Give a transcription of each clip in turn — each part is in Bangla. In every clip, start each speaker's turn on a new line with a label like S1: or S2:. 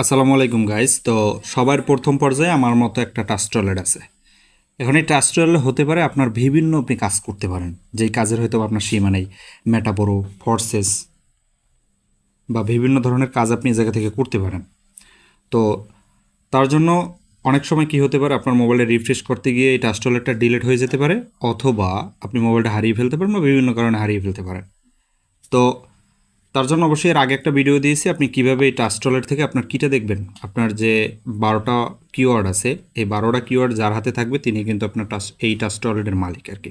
S1: আসসালামু আলাইকুম গাইস তো সবার প্রথম পর্যায়ে আমার মতো একটা টাচ টয়লেট আছে। এখন এই টাচ টয়লেট হতে পারে আপনার বিভিন্ন আপনি কাজ করতে পারেন। যেই কাজের হয়তো আপনার সীমা নেই। মেটাবোরো ফোর্সেস বা বিভিন্ন ধরনের কাজ আপনি এই জায়গা থেকে করতে পারেন। তো তার জন্য অনেক সময় কি হতে পারে, আপনার মোবাইলে রিফ্রেশ করতে গিয়ে এই টাচ টয়লেটটা ডিলিট হয়ে যেতে পারে, অথবা আপনি মোবাইলটা হারিয়ে ফেলতে পারেন বা বিভিন্ন কারণে হারিয়ে ফেলতে পারেন। তো তার জন্য অবশ্যই এর আগে একটা ভিডিও দিয়েছি। আপনি কীভাবে এই টাচ টয়লেট থেকে আপনার কিটা দেখবেন? আপনার যে বারোটা কিওয়ার্ড আছে, এই বারোটা কিওয়ার্ড যার হাতে থাকবে, তিনি কিন্তু আপনার টাচ এই টাচ টয়লেটের মালিক আর কি।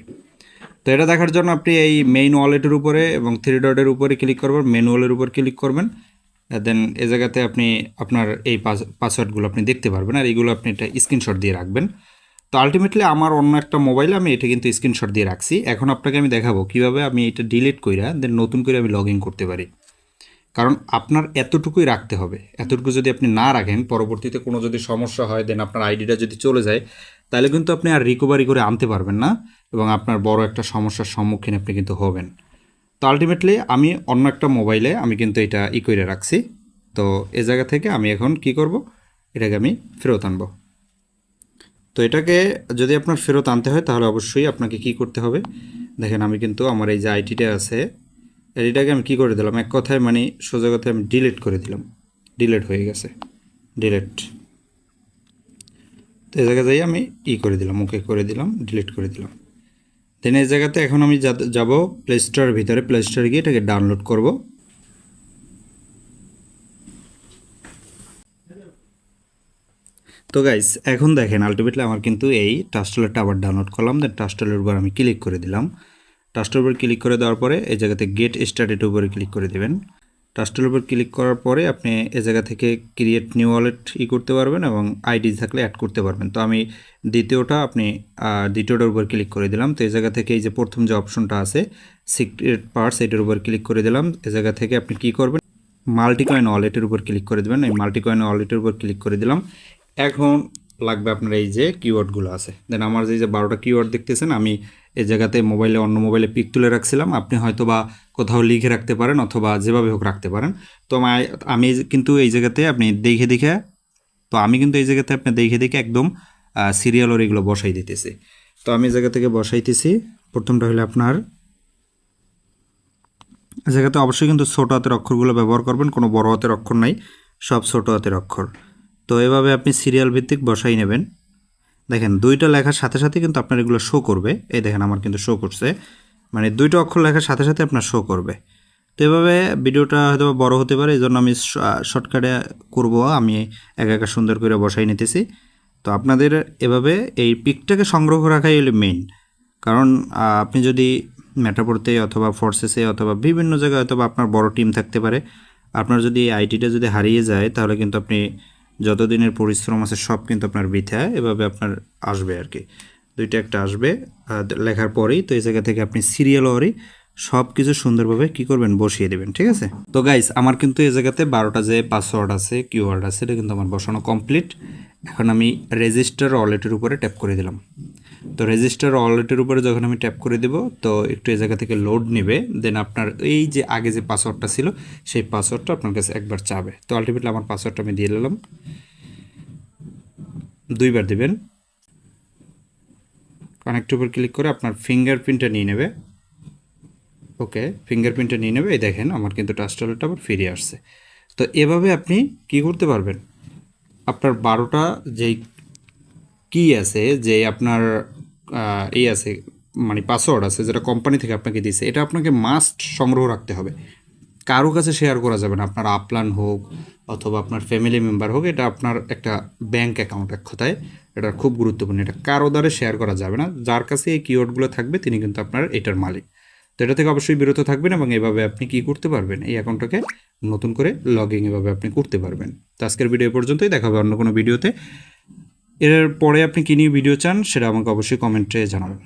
S1: তো এটা দেখার জন্য আপনি এই মেইন ওয়ালেটের উপরে এবং থ্রি ডটের উপরে ক্লিক করবেন মেন ওয়ালের উপর ক্লিক করবেন। দেন এ জায়গাতে আপনি আপনার এই পাসওয়ার্ডগুলো আপনি দেখতে পারবেন আর এইগুলো আপনি একটা স্ক্রিনশট দিয়ে রাখবেন। তো আলটিমেটলি আমার অন্য একটা মোবাইলে আমি এটা কিন্তু স্ক্রিনশট দিয়ে রাখছি। এখন আপনাকে আমি দেখাবো কীভাবে আমি এটা ডিলিট কইরা দেন নতুন করে আমি লগ করতে পারি। কারণ আপনার এতটুকুই রাখতে হবে। এতটুকু যদি আপনি না রাখেন, পরবর্তীতে কোনো যদি সমস্যা হয় দেন আপনার আইডিটা যদি চলে যায়, তাহলে কিন্তু আপনি আর রিকভারি করে আনতে পারবেন না এবং আপনার বড় একটা সমস্যার সম্মুখীন আপনি কিন্তু হবেন। তো আলটিমেটলি আমি অন্য একটা মোবাইলে আমি কিন্তু এটা ই করে রাখছি। তো এ জায়গা থেকে আমি এখন কি করব? এটাকে আমি ফেরত আনব। তো এটাকে যদি আপনার ফেরত আনতে হয়, তাহলে অবশ্যই আপনাকে কি করতে হবে? দেখেন আমি কিন্তু আমার এই যে আইটিটা আছে এটাকে আমি কি করে দিলাম? এক কথায় মানে সোজা কথায় আমি ডিলিট করে দিলাম। ডিলিট হয়ে গেছে। ডিলিট তো এই জায়গায় যাই আমি ই করে দিলাম ওকে করে দিলাম ডিলিট করে দিলাম। দেন এই জায়গাতে এখন আমি যাব প্লে স্টোরের ভিতরে। প্লে স্টোরে গিয়ে এটাকে ডাউনলোড করব। তো গাইস এখন দেখেন আলটিমেটলি আমার কিন্তু এই টাস্টলেরটা আবার ডাউনলোড করলাম। দেন টাস্টলের উপর আমি ক্লিক করে দিলাম। টাস্টের উপর ক্লিক করে দেওয়ার পরে এই জায়গাতে গেট স্টার্টেড উপরে ক্লিক করে দেবেন। টাস্টের উপর ক্লিক করার পরে আপনি এ জায়গা থেকে ক্রিয়েট নিউ ওয়ালেট ই করতে পারবেন এবং আইডি থাকলে অ্যাড করতে পারবেন। তো আমি দ্বিতীয়টা আপনি দ্বিতীয়টার উপর ক্লিক করে দিলাম। তো এই জায়গা থেকে এই যে প্রথম যে অপশনটা আছে সিক্রেট পার্টস এটার উপর ক্লিক করে দিলাম। এ জায়গা থেকে আপনি কি করবেন? মাল্টিকয়েন ওয়ালেটের উপর ক্লিক করে দেবেন। এই মাল্টিকয়েন ওয়ালেটের উপর ক্লিক করে দিলাম। এখন লাগবে আপনার এই যে কিওয়ার্ডগুলো আছে। দেন আমার যে যে বারোটা কিওয়ার্ড দেখতেছেন, আমি এই জায়গাতে মোবাইলে অন্য মোবাইলে পিক তুলে রাখছিলাম। আপনি হয়তো বা কোথাও লিখে রাখতে পারেন অথবা যেভাবে হোক রাখতে পারেন। তো আমি- কিন্তু এই জায়গাতে আপনি দেখে দেখে, তো আমি কিন্তু এই জায়গাতে আপনি দেখে দেখে একদম সিরিয়াল ওর এগুলো বসাই দিতেছি। তো আমি জায়গা থেকে বসাইতেছি। প্রথমটা হলো আপনার, জায়গাতে অবশ্যই কিন্তু ছোট হাতের অক্ষরগুলো ব্যবহার করবেন, কোনো বড় হাতের অক্ষর নাই, সব ছোট হাতের অক্ষর। তো এভাবে আপনি সিরিয়াল ভিত্তিক বসাই নেবেন। দেখেন, দুইটা লেখার সাথে সাথে কিন্তু আপনার এগুলো শো করবে। এই দেখেন, আমার কিন্তু শো করছে। মানে দুইটা অক্ষর লেখার সাথে সাথে আপনার শো করবে। তো এভাবে ভিডিওটা হয়তো বড় হতে পারে, এই জন্য আমি শর্টকাটে করব। আমি একা একা সুন্দর করে বসাই নিতেছি। তো আপনাদের এভাবে এই পিকটাকে সংগ্রহ রাখাই হলো মেইন কারণ আপনি যদি মেটাপোরতে অথবা ফোর্সেসে অথবা বিভিন্ন জায়গায় হয়তো বা আপনার বড় টিম থাকতে পারে। আপনার যদি আইটিটা যদি হারিয়ে যায়, তাহলে কিন্তু আপনি যতদিনের পরিশ্রম আছে, সব কিন্তু আপনার বৃথা, এভাবে আপনার আসবে আর কি। দুইটা একটা আসবে লেখার পরেই তো এই জায়গা থেকে আপনি সিরিয়াল ওয়ারি সব কিছু সুন্দরভাবে কি করবেন, বসিয়ে দেবেন, ঠিক আছে? তো গাইস আমার কিন্তু এই জায়গাতে বারোটা যে পাসওয়ার্ড আছে কিওয়ার্ড আছে, এটা কিন্তু আমার বসানো কমপ্লিট এখন আমি রেজিস্টার ওয়ালেটের উপরে ট্যাপ করে দিলাম। তো রেজিস্টার ওয়ালেটের উপরে যখন আমি ট্যাপ করে দেব, তো একটু এই জায়গা থেকে লোড নেবে দেন আপনার এই যে আগে যে পাসওয়ার্ডটা ছিল, সেই পাসওয়ার্ডটা আপনার কাছে একবার চাবে। তো আলটিমেটলি আমার পাসওয়ার্ডটা আমি দিয়ে নিলাম দুইবার দিবেন। কানেক্ট উপর ক্লিক করে আপনার ফিঙ্গারপ্রিন্টটা নিয়ে নেবে। ওকে ফিঙ্গারপ্রিন্টটা নিয়ে নেবে। এই দেখেন, আমার কিন্তু টাচটলেটটা আবার ফিরে আসছে। তো এভাবে আপনি কি করতে পারবেন? আপনার বারোটা যেই কি আছে যে আপনার এই আছে মানে পাসওয়ার্ড আছে যেটা কোম্পানি থেকে আপনাকে দিয়েছে এটা আপনাকে মাস্ট সংগ্রহ রাখতে হবে। কারও কাছে শেয়ার করা যাবে না, আপনার আপলান হোক অথবা আপনার ফ্যামিলি মেম্বার হোক, এটা আপনার একটা ব্যাংক অ্যাকাউন্ট এক কথায়, এটা খুব গুরুত্বপূর্ণ। এটা কারও দ্বারা শেয়ার করা যাবে না, যার কাছে এই কিওয়ার্ডগুলো থাকবে, তিনি কিন্তু আপনার এটার মালিক। তো এটা থেকে অবশ্যই বিরত থাকবেন এবং এভাবে আপনি কি করতে পারবেন, এই অ্যাকাউন্টটাকে নতুন করে লগ ইন এভাবে আপনি করতে পারবেন। তো আজকের ভিডিও পর্যন্তই, দেখা হবে অন্য কোনো ভিডিওতে এর পরে আপনি কী নিয়ে ভিডিও চান সেটা আমাকে অবশ্যই কমেন্টে জানাবেন।